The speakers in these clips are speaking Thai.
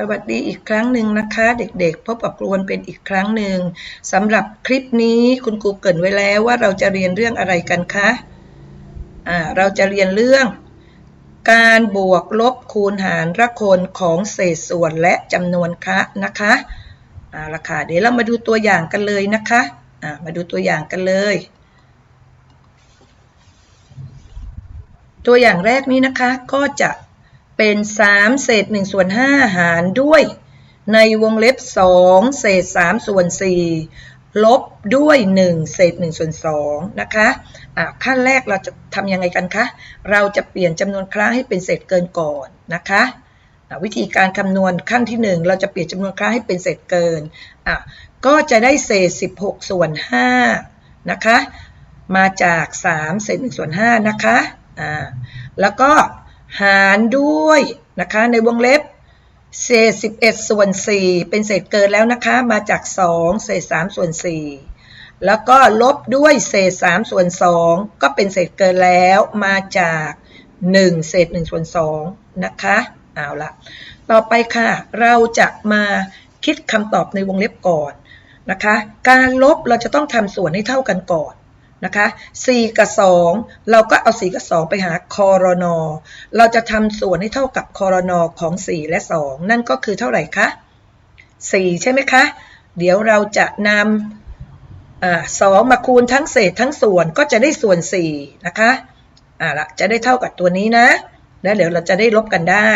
สวัสดีอีกครั้งหนึ่งนะคะ เด็กๆ พบกับครูวนเป็นอีกครั้งหนึ่งสำหรับคลิปนี้คุณครูเกรินไว้แล้วว่าเราจะเรียนเรื่องอะไรกันคะอ่าเราจะเรียนเรื่อง การบวกลบคูณหารระคนของเศษส่วนและจำนวนคะนะคะอ่าละค่ะเดี๋ยวเรามาดูตัวอย่างกันเลยนะคะอ่ามาดูตัวอย่างกันเลย ตัวอย่างแรกนี้นะคะก็จะ เป็น 3 เศษ1ส่วน5หารด้วย ในวงเล็บ 2 เศษ3ส่วน4ลบด้วย 1 เศษ1ส่วน2นะคะะขั้นแรกเราจะทำยังไงกันคะ เราจะเปลี่ยนจำนวนครั้งให้เป็นเศษเกินก่อนนะคะวิธีการคำนวณขั้นที่ 1 เราจะเปลี่ยนจำนวนครั้งให้เป็นเศษเกินอะก็จะได้เศษ 16 ส่วน5นะคะ มาจาก 3 เศษ1ส่วน5นะคะอ่าแล้วก็ หารด้วยนะคะในวงเล็บเศษ 11 ส่วน 4 เป็นเศษเกินแล้วนะคะ มาจาก 2 เศษ 3 ส่วน 4 แล้วก็ลบด้วยเศษ 3 ส่วน 2 ก็เป็นเศษเกินแล้วมาจาก 1 เศษ 1 ส่วน 2 นะคะ เอาละต่อไปค่ะ เราจะมาคิดคำตอบในวงเล็บก่อนนะคะ การลบเราจะต้องทำส่วนให้เท่ากันก่อน นะคะ4กับ2เราก็เอา 4 กับ 2 ไปหาคอรนอเราจะทำส่วนให้เท่ากับคอรนอของ 4 และ 2 นั่นก็คือเท่าไหร่คะ4ใช่ไหมคะ เดี๋ยวเราจะนำสองมาคูณทั้งเศษทั้งส่วนก็จะได้ส่วน 4 นะคะอ่าละจะได้เท่ากับตัวนี้นะ แล้วเดี๋ยวเราจะได้ลบกันได้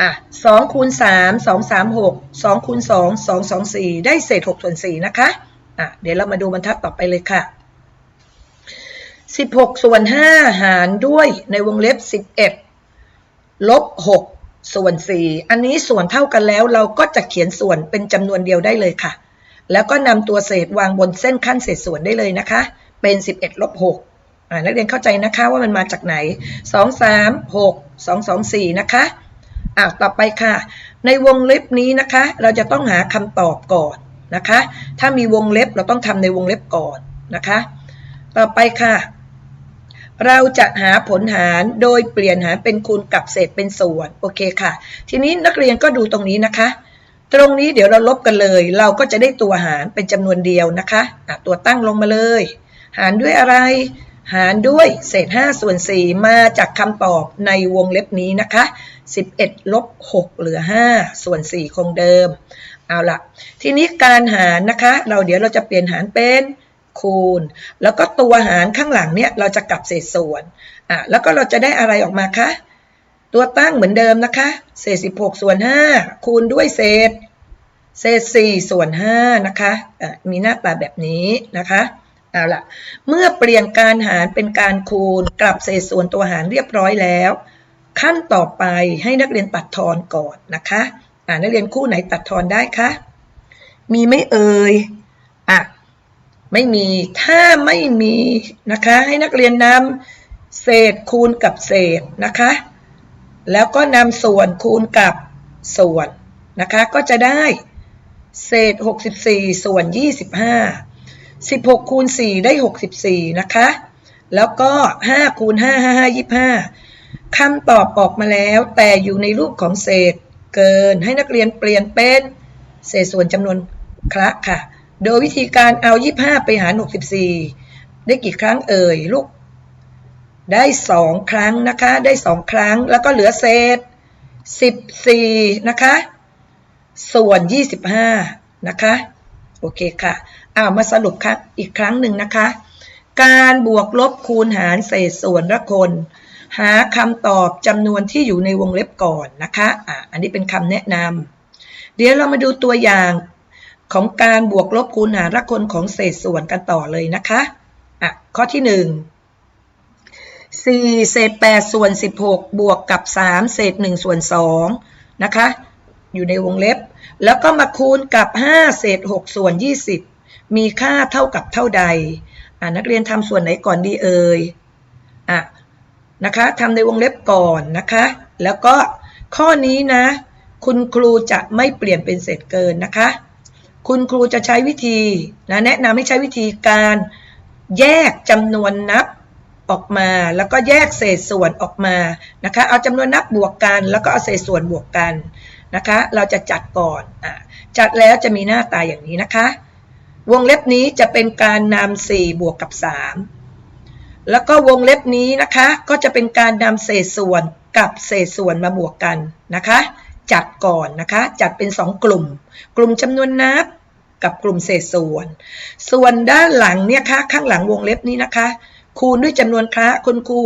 อะ2คูณ3 2 3 6 2คูณ2 2 2 4ได้เศษ6ส่วน4นะคะ อะเดี๋ยวเรามาดูบรรทัดต่อไปเลยค่ะ 16 ส่วน 5 หารด้วยในวงเล็บ 11 ลบ 6 ส่วน 4 อันนี้ส่วนเท่ากันแล้วเราก็จะเขียนส่วนเป็นจำนวนเดียวได้เลยค่ะ แล้วก็นำตัวเศษวางบนเส้นขั้นเศษส่วนได้เลยนะคะ เป็น 11 ลบ6อ่านักเรียนเข้าใจนะคะว่ามันมาจากไหน 2 3 6 2 2 4 นะคะอ่าต่อไปค่ะ ในวงเล็บนี้นะคะ เราจะต้องหาคำตอบก่อน นะคะ ถ้ามีวงเล็บเราต้องทำในวงเล็บก่อนนะคะ ต่อไปค่ะ เราจะหาผลหารโดยเปลี่ยนหารเป็นคูณกับเศษเป็นส่วน โอเคค่ะ ทีนี้นักเรียนก็ดูตรงนี้นะคะ ตรงนี้เดี๋ยวเราลบกันเลย เราก็จะได้ตัวหารเป็นจำนวนเดียวนะคะะตัวตั้งลงมาเลย หารด้วยอะไร หารด้วยเศษ5ส่วน4มาจากคำตอบในวงเล็บนี้นะคะ11ลบ6เหลือ5ส่วน4คงเดิม เอาละทีนี้การหารนะคะ เราเดี๋ยวเราจะเปลี่ยนหารเป็นคูณ แล้วก็ตัวหารข้างหลังเนี่ยเราจะกลับเศษส่วนอะแล้วก็เราจะได้อะไรออกมาคะตัวตั้งเหมือนเดิมนะคะ เศษ 16 ส่วน 5 คูณด้วยเศษ เศษ 4 ส่วน 5 นะคะะมีหน้าตาแบบนี้นะคะ เอาละเมื่อเปลี่ยนการหารเป็นการคูณ กลับเศษส่วนตัวหารเรียบร้อยแล้ว ขั้นต่อไปให้นักเรียนตัดทอนก่อนนะคะ นักเรียนคู่ไหนตัดทอนได้คะ มีไม่เอ่ยอะไม่มี ถ้าไม่มีนะคะ ให้นักเรียนนำเศษคูณกับเศษนะคะ แล้วก็นำส่วนคูณกับส่วนนะคะ ก็จะได้ เศษ 64 ส่วน 25 16คูณ4ได้ 64 นะคะ แล้วก็5คูณ5 5 5 25คำตอบออกมาแล้ว แต่อยู่ในรูปของเศษ เกิน ให้นักเรียนเปลี่ยนเป็นเศษส่วนจำนวนคระค่ะ โดยวิธีการเอา 25 ไปหาร 64 ได้กี่ครั้งเอ่ยลูก ได้2ครั้งนะคะ ได้2ครั้งแล้วก็เหลือเศษ 14 นะคะ ส่วน 25 นะคะ โอเคค่ะเอามาสรุปค่ะอีกครั้งหนึ่งนะคะ การบวกลบคูณหารเศษส่วนละคน หาคำตอบจำนวนที่อยู่ในวงเล็บก่อนนะคะอะอันนี้เป็นคำแนะนำเดี๋ยวเรามาดูตัวอย่างของการบวกลบคูณหารละคนของเศษส่วนกันต่อเลยนะคะอะข้อที่1 4เศษ8ส่วน16บวกกับ3เศษ1ส่วน2นะคะ อยู่ในวงเล็บ แล้วก็มาคูณกับ5เศษ6ส่วน20มีค่าเท่ากับเท่าใด อ่านักเรียนทำส่วนไหนก่อนดีเอ่ยอะ นะคะทำในวงเล็บก่อนนะคะ แล้วก็ข้อนี้นะ คุณครูจะไม่เปลี่ยนเป็นเศษเกินนะคะ คุณครูจะใช้วิธีนะแนะนำให้ใช้วิธีการแยกจำนวนนับออกมาแล้วก็แยกเศษส่วนออกมานะคะเอาจำนวนนับบวกกัน แล้วก็เอาเศษส่วนบวกกันนะคะ เราจะจัดก่อนอะจัดแล้วจะมีหน้าตาอย่างนี้นะคะ วงเล็บนี้จะเป็นการนำ4บวกกับ 3 แล้วก็วงเล็บนี้นะคะ ก็จะเป็นการนำเศษส่วนกับเศษส่วนมาบวกกันนะคะ จัดก่อนนะคะ จัดเป็น 2 กลุ่ม กลุ่มจำนวนนับกับกลุ่มเศษส่วน ส่วนด้านหลังเนี่ยคะข้างหลังวงเล็บนี้นะคะ คูณด้วยจำนวนคระคุณครู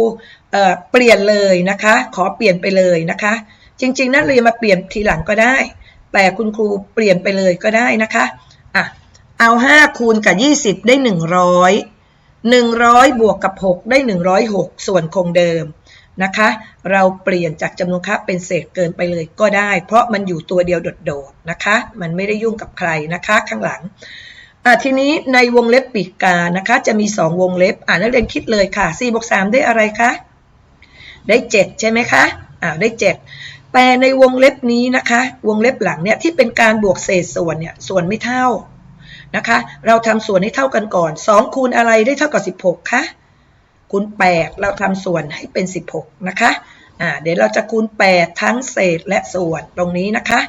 เเปลี่ยนเลยนะคะ ขอเปลี่ยนไปเลยนะคะ จริงๆนักเรียนมาเปลี่ยนทีหลังก็ได้ แต่คุณครูเปลี่ยนไปเลยก็ได้นะคะอะเอา 5 คูณกับ 20 ได้ 100 100 บวกกับ 6 ได้ 106 ส่วนคงเดิมนะคะ เราเปลี่ยนจากจำนวนคระเป็นเศษเกินไปเลยก็ได้ เพราะมันอยู่ตัวเดียวโดดๆนะคะ มันไม่ได้ยุ่งกับใครนะคะข้างหลังอะทีนี้ในวงเล็บปีกกานะคะ จะมี 2 วงเล็บ อ่านักเรียนคิดเลยค่ะ4บวก3ได้อะไรคะ ได้ 7 ใช่ไหมคะอ่าได้ 7 แต่ในวงเล็บนี้นะคะ วงเล็บหลังเนี่ยที่เป็นการบวกเศษส่วนเนี่ยส่วนไม่เท่า นะคะ เราทำส่วนให้เท่ากันก่อน 2 คูณอะไรได้เท่ากับ 16คะคูณ 8 เราทำส่วนให้เป็น 16 นะคะอ่าเดี๋ยวเราจะคูณ 8 ทั้งเศษและส่วนตรงนี้นะคะ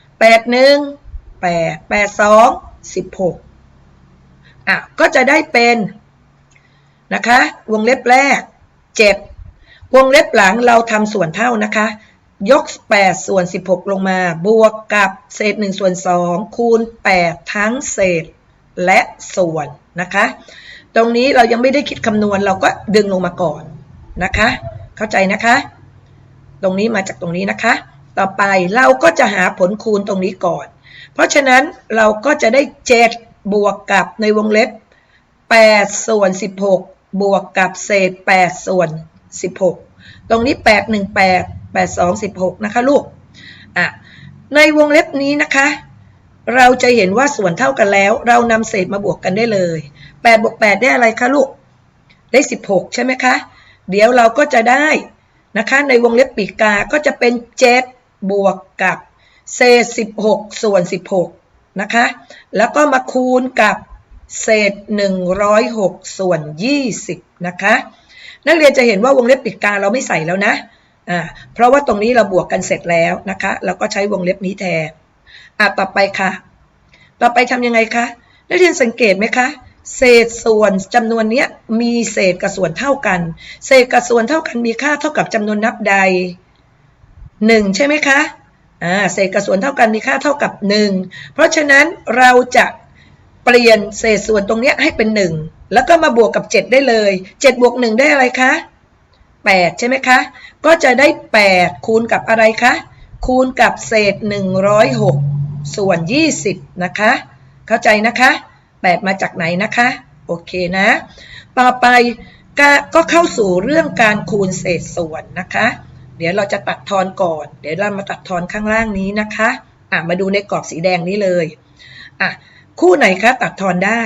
8 1 8 8 2 16อะก็จะได้เป็นนะคะ วงเล็บแรก 7 วงเล็บหลังเราทำส่วนเท่านะคะ ยก 8 ส่วน 16 ลงมา บวกกับเศษ 1 ส่วน 2 คูณ 8 ทั้งเศษและส่วนนะคะ ตรงนี้เรายังไม่ได้คิดคำนวณเราก็ดึงลงมาก่อนนะคะ เข้าใจนะคะ ตรงนี้มาจากตรงนี้นะคะ ต่อไปเราก็จะหาผลคูณตรงนี้ก่อน เพราะฉะนั้นเราก็จะได้ 7 บวกกับในวงเล็บ 8 ส่วน 16 บวกกับเศษ 8 ส่วน 16 ตรงนี้ 8 1 8 8 2 16นะคะลูกอะในวงเล็บนี้นะคะ เราจะเห็นว่าส่วนเท่ากันแล้ว เรานำเศษมาบวกกันได้เลย8บวก8ได้อะไรคะลูก ได้16ใช่ไหมคะ เดี๋ยวเราก็จะได้นะคะ ในวงเล็บปีกา ก็จะเป็น7บวกกับเศษ16ส่วน16นะคะ แล้วก็มาคูณกับเศษ 106 ส่วน 20 นะคะ นักเรียนจะเห็นว่าวงเล็บปิดกาเราไม่ใส่แล้วนะ อ่าเพราะว่าตรงนี้เราบวกกันเสร็จแล้วนะคะ เราก็ใช้วงเล็บนี้แทนอะต่อไปค่ะ ต่อไปทำยังไงคะนักเรียนสังเกตไหมคะเศษส่วนจำนวนเนี้ยมีเศษกับส่วนเท่ากัน เศษกับส่วนเท่ากันมีค่าเท่ากับจำนวนนับใด 1 ใช่ไหมคะอ่าเศษกับส่วนเท่ากันมีค่าเท่ากับ 1 เพราะฉะนั้นเราจะเปลี่ยนเศษส่วนตรงเนี้ยให้เป็น 1 แล้วก็มาบวกกับ 7 ได้เลย 7 บวก 1 ได้อะไรคะ 8 ใช่ไหมคะ ก็จะได้ 8 คูณกับอะไรคะ คูณกับเศษ 106 ส่วน 20 นะคะ เข้าใจนะคะ 8 มาจากไหนนะคะ โอเคนะ ต่อไปก็เข้าสู่เรื่องการคูณเศษส่วนนะคะ เดี๋ยวเราจะตัดทอนก่อน เดี๋ยวเรามาตัดทอนข้างล่างนี้นะคะอะมาดูในกรอบสีแดงนี้เลยอะคู่ไหนคะตัดทอนได้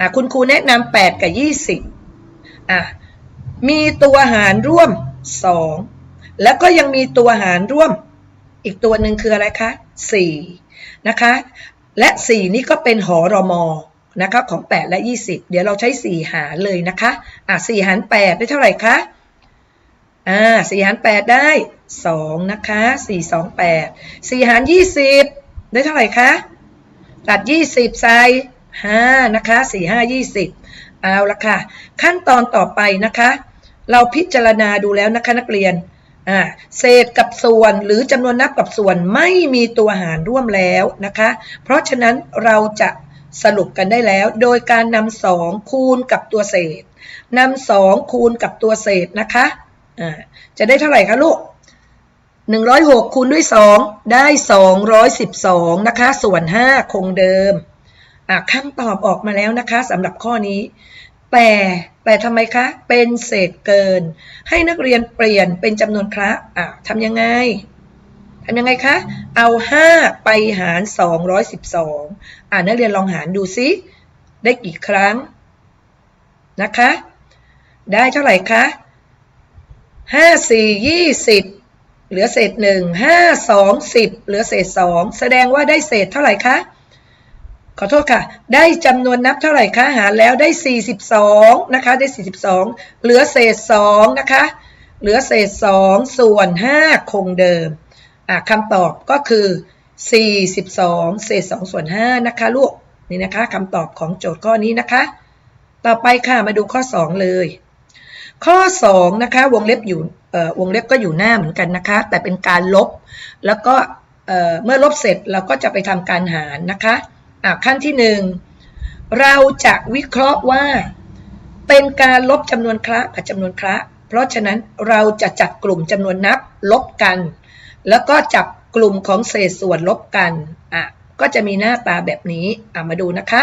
อะคุณครูแนะนำ8 กับ 20อะ มีตัวหารร่วม 2 แล้วก็ยังมีตัวหารร่วม อีกตัวหนึ่งคืออะไรคะ4นะคะ และ 4 นี่ก็เป็นหอรมอนะคะของ 8 และ 20 เดี๋ยวเราใช้ 4 หารเลยนะคะ อะ4หาร 8 ได้เท่าไหร่คะอ่า4หาร 8 ได้ 2 นะคะ 4 2 8 4 หาร 20 ได้เท่าไหร่คะ ตัด 20 ใส่5นะคะ 4 5 20 เอาละค่ะ ขั้นตอนต่อไปนะคะ เราพิจารณาดูแล้วนะคะนักเรียนเศษกับส่วนหรือจำนวนนับกับส่วนไม่มีตัวหารร่วมแล้วนะคะ เพราะฉะนั้นเราจะสรุปกันได้แล้ว โดยการนำสองคูณกับตัวเศษนำสองคูณกับตัวเศษนะคะอ่าจะได้เท่าไหร่คะลูก106คูณด้วย 2 ได้ 212 นะคะ ส่วน 5 คงเดิมคำตอบออกมาแล้วนะคะสำหรับข้อนี้ แต่ แต่ทำไมคะ เป็นเศษเกิน ให้นักเรียนเปลี่ยนเป็นจำนวนคระอะทำยังไงทำยังไงคะ เอา 5 ไปหาร 212 อะนักเรียนลองหารดูซิ ได้กี่ครั้ง นะคะ ได้เท่าไหร่คะ 5 4 20 เหลือเศษ 1 5 2 10 เหลือเศษ 2 แสดงว่าได้เศษเท่าไหร่คะ ขอโทษค่ะ ได้จำนวนนับเท่าไหร่คะหารแล้วได้ 42 นะคะ ได้ 42 เหลือเศษ 2 นะคะ เหลือเศษ 2 ส่วน 5 คงเดิมคำตอบก็คือ 42 เศษ 2 ส่วน 5 นะคะลูก นี่นะคะคำตอบของโจทย์ข้อนี้นะคะ ต่อไปค่ะมาดูข้อ 2 เลย ข้อ 2 นะคะ วงเล็บอยู่วงเล็บก็อยู่หน้าเหมือนกันนะคะ แต่เป็นการลบ แล้วก็เอ่อเมื่อลบเสร็จเราก็จะไปทำการหารนะคะ ขั้นที่หนึ่งเราจะวิเคราะห์ว่า เป็นการลบจำนวนคละกับจำนวนคละ เพราะฉะนั้นเราจะจัดกลุ่มจำนวนนับลบกัน แล้วก็จับกลุ่มของเศษส่วนลบกันอะก็จะมีหน้าตาแบบนี้อะมาดูนะคะ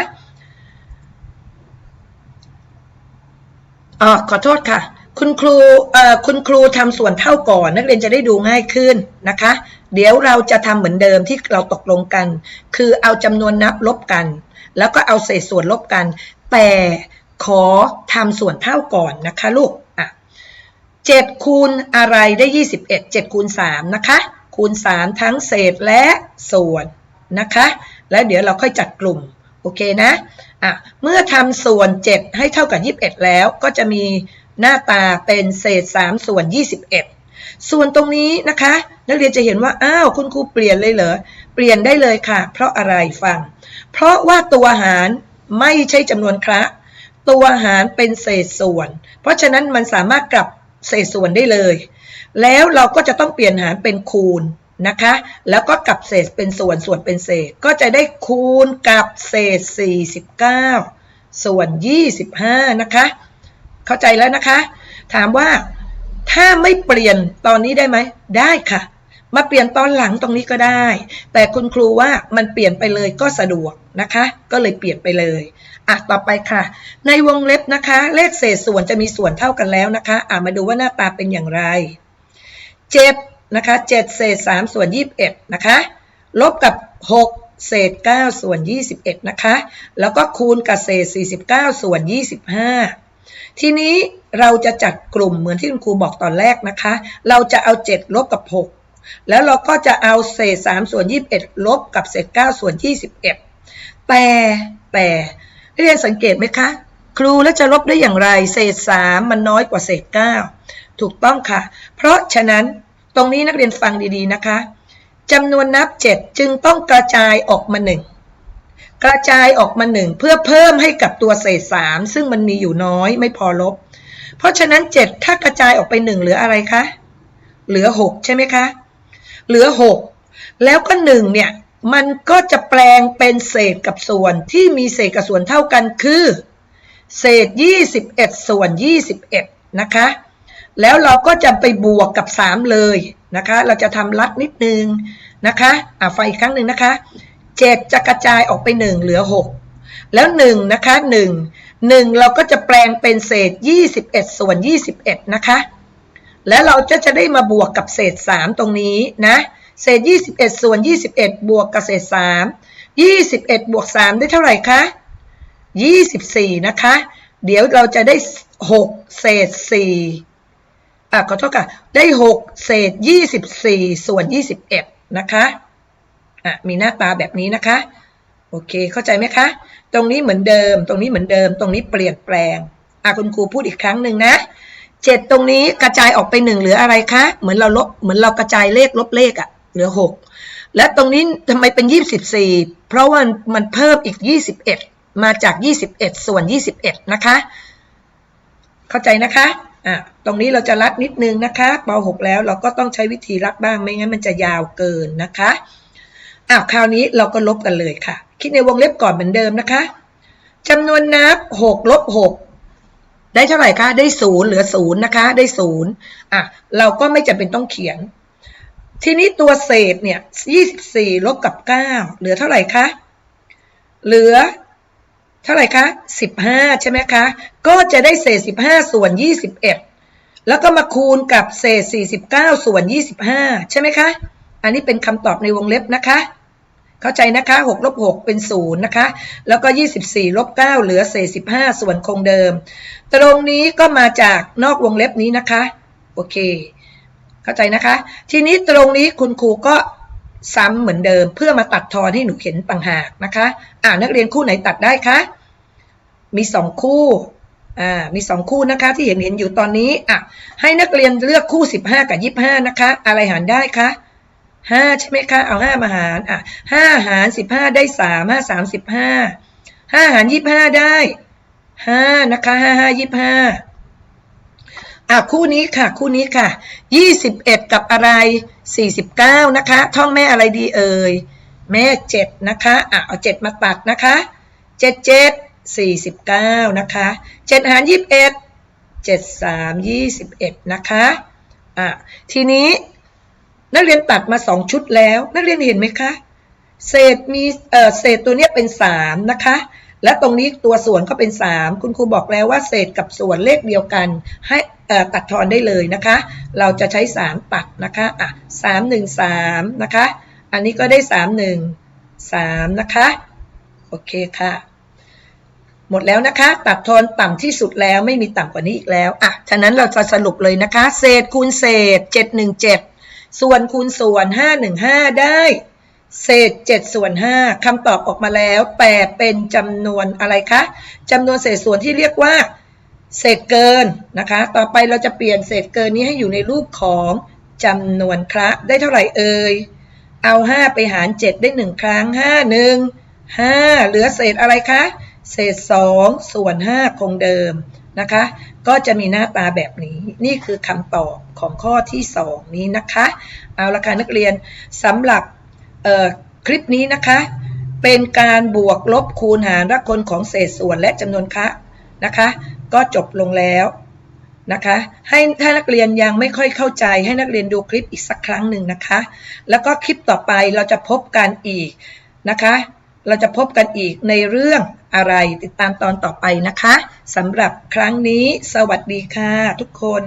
อ๋อขอโทษค่ะ คุณครูเอ่อคุณครูทำส่วนเท่าก่อน นักเรียนจะได้ดูง่ายขึ้นนะคะ เดี๋ยวเราจะทำเหมือนเดิมที่เราตกลงกัน คือเอาจำนวนนับลบกัน แล้วก็เอาเศษส่วนลบกัน แต่ขอทำส่วนเท่าก่อนนะคะลูกอะเจ็ดคูณอะไรได้ยี่สิบเอ็ดเจ็ดคูณสามนะคะ คูณสามทั้งเศษและส่วนนะคะ แล้วเดี๋ยวเราค่อยจัดกลุ่ม โอเคนะอะเมื่อทำส่วน7ให้เท่ากับ21แล้วก็จะมีหน้าตาเป็นเศษ3ส่วน21ส่ ส่วนตรงนี้นะคะ นักเรียนจะเห็นว่า อ้าว คุณครูเปลี่ยนเลยเหรอ เปลี่ยนได้เลยค่ะ เพราะอะไรฟัง เพราะว่าตัวหารไม่ใช่จำนวนคละตัวหารเป็นเศษส่วน เพราะฉะนั้นมันสามารถกลับเศษส่วนได้เลย แล้วเราก็จะต้องเปลี่ยนหารเป็นคูณนะคะ แล้วก็กลับเศษเป็นส่วน ส่วนเป็นเศษ ก็จะได้คูณกับเศษ 49 ส่วน 25 นะคะ เข้าใจแล้วนะคะ ถามว่า ถ้าไม่เปลี่ยนตอนนี้ได้ไหม ได้ค่ะ มาเปลี่ยนตอนหลังตรงนี้ก็ได้ แต่คุณครูว่ามันเปลี่ยนไปเลยก็สะดวกนะคะ ก็เลยเปลี่ยนไปเลยอะต่อไปค่ะ ในวงเล็บนะคะ เลขเศษส่วนจะมีส่วนเท่ากันแล้วนะคะอะมาดูว่าหน้าตาเป็นอย่างไร7นะคะ7เศษ3ส่วน21นะคะลบกับ6เศษ 9 ส่วน 21 นะคะ แล้วก็คูณกับเศษ 49 ส่วน 25 ทีนี้เราจะจัดกลุ่มเหมือนที่คุณครูบอกตอนแรกนะคะ เราจะเอา 7 ลบกับ 6 แล้วเราก็จะเอาเศษ 3 ส่วน 21 ลบกับเศษ 9 ส่วน 21 แต่แต่นักเรียนสังเกตไหมคะ ครูแล้วจะลบได้อย่างไร เศษ 3 มันน้อยกว่าเศษ 9 ถูกต้องค่ะ เพราะฉะนั้นตรงนี้นักเรียนฟังดีๆนะคะจำนวนนับ 7 จึงต้องกระจายออกมา 1 กระจายออกมา1เพื่อเพิ่มให้กับตัวเศษ3ซึ่งมันมีอยู่น้อยไม่พอลบ เพราะฉะนั้น7ถ้ากระจายออกไป1เหลืออะไรคะ เหลือ6ใช่ไหมคะ เหลือ6แล้วก็1เนี่ย มันก็จะแปลงเป็นเศษกับส่วนที่มีเศษกับส่วนเท่ากันคือ เศษ21ส่วน21นะคะ แล้วเราก็จะไปบวกกับ3เลยนะคะ เราจะทำลัดนิดนึงนะคะ อะไฟอีกครั้งหนึ่งนะคะ 7จะกระจายออกไป1เหลือ6แล้ว1นะคะ1 1เราก็จะแปลงเป็นเศษ21ส่วน21นะคะ แล้วเราจะจะได้มาบวกกับเศษ3ตรงนี้นะ เศษ21ส่วน21บวกกับเศษ3 21บวก3ได้เท่าไหร่คะ24นะคะ เดี๋ยวเราจะได้6เศษ4อะขอโทษค่ะ ได้6เศษ24ส่วน21นะคะ อะมีหน้าตาแบบนี้นะคะ โอเคเข้าใจไหมคะ ตรงนี้เหมือนเดิม ตรงนี้เหมือนเดิม ตรงนี้เปลี่ยนแปลงอะคุณครูพูดอีกครั้งหนึ่งนะเจ็ดตรงนี้กระจายออกไปหนึ่งเหลืออะไรคะ เหมือนเราลบเหมือนเรากระจายเลขลบเลขอะเหลือหกและตรงนี้ทำไมเป็นยี่สิบสี่เพราะว่ามันเพิ่มอีกยี่สิบเอ็ดมาจากยี่สิบเอ็ดส่วนยี่สิบเอ็ดนะคะ เข้าใจนะคะอะตรงนี้เราจะรัดนิดนึงนะคะป .6 แล้วเราก็ต้องใช้วิธีรัดบ้างไม่งั้นมันจะยาวเกินนะคะ อ้าวคราวนี้เราก็ลบกันเลยค่ะ คิดในวงเล็บก่อนเหมือนเดิมนะคะจำนวนนับ6ลบ6ได้เท่าไหร่คะได้ศูนย์เหลือศูนย์นะคะ ได้ศูนย์อะเราก็ไม่จำเป็นต้องเขียน ทีนี้ตัวเศษเนี่ย24ลบกับ9เหลือเท่าไหร่คะเหลือเท่าไหร่คะ15ใช่ไหมคะ ก็จะได้เศษ15ส่วน21แล้วก็มาคูณกับเศษ 49 ส่วน 25 ใช่ไหมคะ อันนี้เป็นคำตอบในวงเล็บนะคะ เข้าใจนะคะ6ลบ6เป็น0นะคะ แล้วก็ 24ลบ9เหลือเศษ15 ส่วนคงเดิม ตรงนี้ก็มาจากนอกวงเล็บนี้นะคะ โอเค เข้าใจนะคะ ทีนี้ตรงนี้คุณครูก็ซ้ำเหมือนเดิม เพื่อมาตัดทอนให้หนูเห็นต่างหากนะคะ อ่านักเรียนคู่ไหนตัดได้คะ มีสองคู่ อ่า มีสองคู่นะคะ ที่เห็นเห็นอยู่ตอนนี้ อะ ให้นักเรียนเลือกคู่สิบห้ากับยี่ห้านะคะ อะไรหารได้คะ ห้าใช่ไหมคะ เอาห้ามาหาร อะห้าหารสิบห้าได้สามห้าสามสิบห้าห้าหารยี่ห้าได้ห้านะคะห้าห้ายี่ห้าอะคู่นี้ค่ะคู่นี้ค่ะยี่สิบเอ็ดกับอะไรสี่สิบเก้านะคะ ท่องแม่อะไรดีเอ่ยแม่เจ็ดนะคะอะเอาเจ็ดมาตัดนะคะเจ็ดเจ็ดสี่สิบเก้านะคะเจ็ดหารยี่สิบเอ็ดเจ็ดสามยี่สิบเอ็ดนะคะอะทีนี้ นักเรียนตัดมาสองชุดแล้ว นักเรียนเห็นไหมคะ เศษมีเอ่อเศษตัวเนี้ยเป็นสามนะคะ และตรงนี้ตัวส่วนก็เป็นสามคุณครูบอกแล้วว่าเศษกับส่วนเลขเดียวกัน ให้ตัดทอนได้เลยนะคะ เราจะใช้สามตัดนะคะอะสามหนึ่งสามนะคะ อันนี้ก็ได้สามหนึ่งสามนะคะ โอเคค่ะ หมดแล้วนะคะ ตัดทอนต่ำที่สุดแล้วไม่มีต่ำกว่านี้อีกแล้วอะฉะนั้นเราจะสรุปเลยนะคะ เศษคูณเศษเจ็ดหนึ่งเจ็ด ส่วนคูณส่วนห้าหนึ่งห้าได้ เศษ 7 ส่วน 5คำตอบออกมาแล้วแต่เป็นจำนวนอะไรคะจำนวนเศษส่วนที่เรียกว่า เศษเกินนะคะ ต่อไปเราจะเปลี่ยนเศษเกินนี้ให้อยู่ในรูปของจำนวนคระได้เท่าไหร่เอ่ยเอา 5 ไปหาร 7 ได้ 1 ครั้ง 5 1 5 เหลือเศษอะไรคะ เศษ 2 ส่วน 5 คงเดิมนะคะ ก็จะมีหน้าตาแบบนี้ นี่คือคำตอบของข้อที่ 2 นี้นะคะ เอาละค่ะนักเรียนสำหรับคลิปนี้นะคะ เป็นการบวกลบคูณหารรักคนของเศษส่วนและจำนวนคะนะคะ ก็จบลงแล้วนะคะให้ถ้านักเรียนยังไม่ค่อยเข้าใจให้นักเรียนดูคลิปอีกสักครั้งหนึ่งนะคะ แล้วก็คลิปต่อไปเราจะพบกันอีกนะคะ เราจะพบกันอีกในเรื่อง อะไรติดตามตอนต่อไปนะคะสำหรับครั้งนี้ สวัสดีค่ะทุกคน